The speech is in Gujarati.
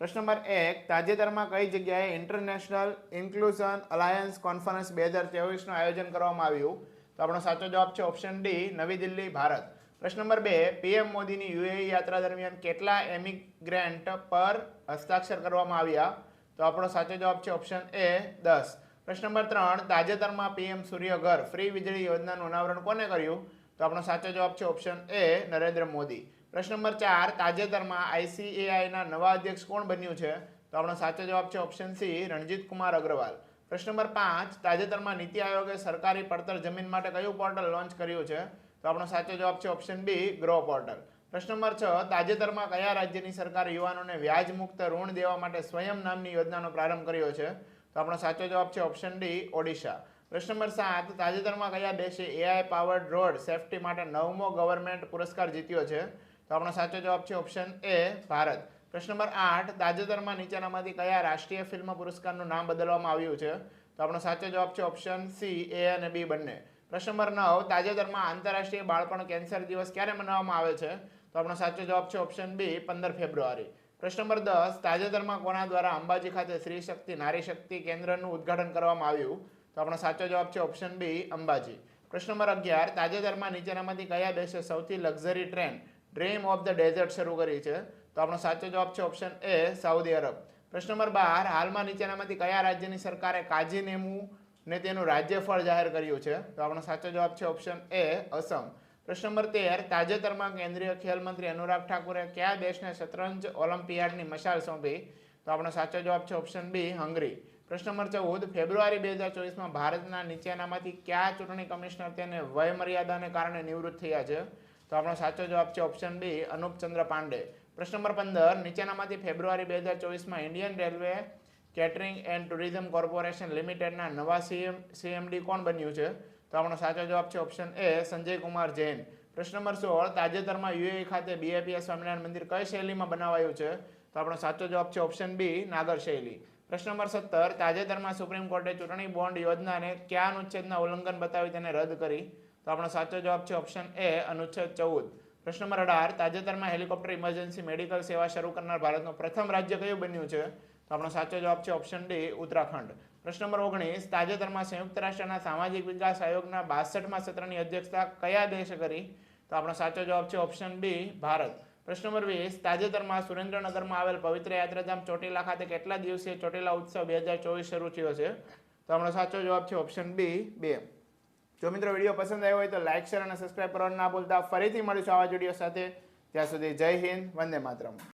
પ્રશ્ન નંબર એક, તાજેતરમાં કઈ જગ્યાએ ઇન્ટરનેશનલ ઇન્ક્લુઝન અલાયન્સ કોન્ફરન્સ બે હજાર ચોવીસનું આયોજન કરવામાં આવ્યું? તો આપણો સાચો જવાબ છે ઓપ્શન ડી નવી દિલ્હી, ભારત. પ્રશ્ન નંબર બે, પીએમ મોદીની યુએઈ યાત્રા દરમિયાન કેટલા એમિગ્રેન્ટ પર હસ્તાક્ષર કરવામાં આવ્યા? તો આપણો સાચો જવાબ છે ઓપ્શન એ દસ. પ્રશ્ન નંબર ત્રણ, તાજેતરમાં પીએમ સૂર્યઘર ફ્રી વીજળી યોજનાનું અનાવરણ કોને કર્યું? તો આપણો સાચો જવાબ છે ઓપ્શન એ નરેન્દ્ર મોદી. પ્રશ્ન નંબર ચાર, તાજેતરમાં આઈસીએઆઈના નવા અધ્યક્ષ કોણ બન્યું છે? તો આપણો સાચો જવાબ છે ઓપ્શન સી રણજીત કુમાર અગ્રવાલ. પ્રશ્ન નંબર પાંચ, તાજેતરમાં નીતિ આયોગે સરકારી પડતર જમીન માટે કયું પોર્ટલ લોન્ચ કર્યું છે? તો આપણો સાચો જવાબ છે ઓપ્શન બી ગ્રો પોર્ટલ પ્રશ્ન નંબર છ, તાજેતરમાં કયા રાજ્યની સરકારે યુવાનોને વ્યાજ મુક્ત ઋણ દેવા માટે સ્વયં નામની યોજનાનો પ્રારંભ કર્યો છે? તો આપણો સાચો જવાબ છે ઓપ્શન ડી ઓડિશા. પ્રશ્ન નંબર સાત, તાજેતરમાં કયા દેશે એઆઈ પાવર્ડ રોડ સેફટી માટે નવમો ગવર્મેન્ટ પુરસ્કાર જીત્યો છે? તો આપણો સાચો જવાબ છે ઓપ્શન એ ભારત. પ્રશ્ન નંબર આઠ, તાજેતરમાં નીચેનામાંથી કયા રાષ્ટ્રીય ફિલ્મ પુરસ્કારનું નામ બદલવામાં આવ્યું છે? તો આપણો સાચો જવાબ છે ઓપ્શન સી એ અને બી બંને. પ્રશ્ન નંબર નવ, તાજેતરમાં આંતરરાષ્ટ્રીય બાળપણ કેન્સર દિવસ ક્યારે મનાવવામાં આવે છે? તો આપણો સાચો જવાબ છે ઓપ્શન બી પંદર ફેબ્રુઆરી. પ્રશ્ન નંબર દસ, તાજેતરમાં કોના દ્વારા અંબાજી ખાતે સ્ત્રી શક્તિ, નારી શક્તિ કેન્દ્રનું ઉદ્ઘાટન કરવામાં આવ્યું? તો આપણો સાચો જવાબ છે ઓપ્શન બી અંબાજી. પ્રશ્ન નંબર અગિયાર, તાજેતરમાં નીચેનામાંથી કયા દેશે સૌથી luxury train dream of the desert શરૂ કરી છે? તો આપણો સાચો જવાબ છે ઓપ્શન એ સાઉદી અરબ પ્રશ્ન નંબર બાર, હાલમાં નીચેનામાંથી કયા રાજ્યની સરકારે કાજી નેમું ને તેનું રાજ્ય ફળ જાહેર કર્યું છે? તો આપણો સાચો જવાબ છે ઓપ્શન એ અસમ. પ્રશ્ન નંબર તેર, તાજેતરમાં કેન્દ્રીય ખેલ મંત્રી અનુરાગ ઠાકુરે કયા દેશને શતરંજ ઓલિમ્પિયાડની મશાલ સોંપી? તો આપણો સાચો જવાબ છે ઓપ્શન બી હંગરી. પ્રશ્ન નંબર ચૌદ, ફેબ્રુઆરી બે હજાર ચોવીસમાં ભારતના નીચેનામાંથી કયા ચૂંટણી કમિશનર તેને વયમર્યાદાને કારણે નિવૃત્ત થયા છે? તો આપણો સાચો જવાબ છે ઓપ્શન બી અનુપચંદ્ર પાંડે. પ્રશ્ન નંબર પંદર, નીચેનામાંથી ફેબ્રુઆરી બે હજાર ચોવીસમાં Indian railway catering and tourism corporation લિમિટેડના નવા સીએમ, સીએમડી કોણ બન્યું છે? તો આપણો સાચો જવાબ છે ઓપ્શન એ, સંજય કુમાર જૈન. પ્રશ્ન નંબર સોળ, તાજેતરમાં યુએઈ ખાતે બીએપીએસ સ્વામિનારાયણ મંદિર કઈ શૈલીમાં બનાવાયું છે? તો આપણો સાચો જવાબ છે ઓપ્શન બી, નાગર શૈલી. પ્રશ્ન નંબર સત્તર, તાજેતરમાં સુપ્રીમ કોર્ટે ચૂંટણી બોન્ડ યોજનાને કયા અનુચ્છેદના ઉલ્લંઘન બતાવી તેને રદ કરી? તો આપણો સાચો જવાબ છે ઓપ્શન એ, અનુચ્છેદ ચૌદ. પ્રશ્ન નંબર અઢાર, તાજેતરમાં હેલિકોપ્ટર ઇમરજન્સી મેડિકલ સેવા શરૂ કરનાર ભારતનું પ્રથમ રાજ્ય કયું બન્યું છે? તો આપણો સાચો જવાબ છે ઓપ્શન ડી, ઉત્તરાખંડ. પ્રશ્ન નંબર ઓગણીસ, તાજેતરમાં સંયુક્ત રાષ્ટ્રના સામાજિક વિકાસ આયોગના બાસઠમાં સત્રની અધ્યક્ષતા કયા દેશે કરી? તો આપણો સાચો જવાબ છે ઓપ્શન બી, ભારત. પ્રશ્ન નંબર વીસ તાજેતરમાં સુરેન્દ્રનગરમાં આવેલ પવિત્ર યાત્રાધામ ચોટીલા ખાતે કેટલા દિવસીય ચોટીલા ઉત્સવ બે હજાર ચોવીસ શરૂ થયો છે? તો આપણો સાચો જવાબ છે ઓપ્શન બી બે. જો મિત્રો વીડિયો પસંદ આવ્યો હોય તો લાઇક શેર અને સબસ્ક્રાઇબ કરવાનું ના ભૂલતા. ફરીથી મળીશું આવા વીડિયો સાથે. ત્યાં સુધી જય હિન્દ, વંદે માતરમ.